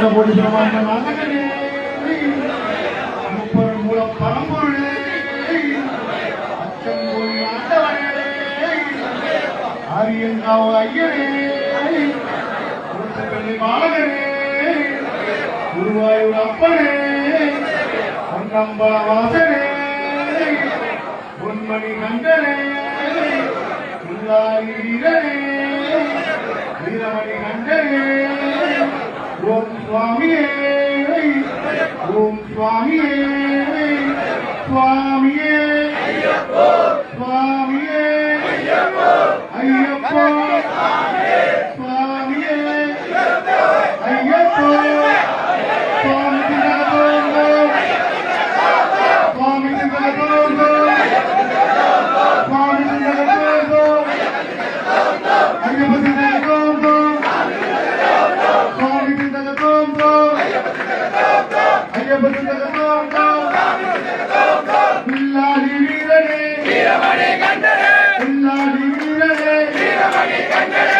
கோடீஸ்வரமான நாதகனே முப்பெரும் மூல பரம்பொருளே. அச்சங்கோல் ஆண்டவனே ஐயனே குருத்தப்பள்ளி குருவாயூர் அப்பனே. பொன்னம்பல வாசனே. பொன்மணி கண்டனே வீரனே. வீரமணி கண்டனே சுவாமியே ஓம் சுவாமியே சுவாமியே சுவாமியே ஐயப்பா. Amen.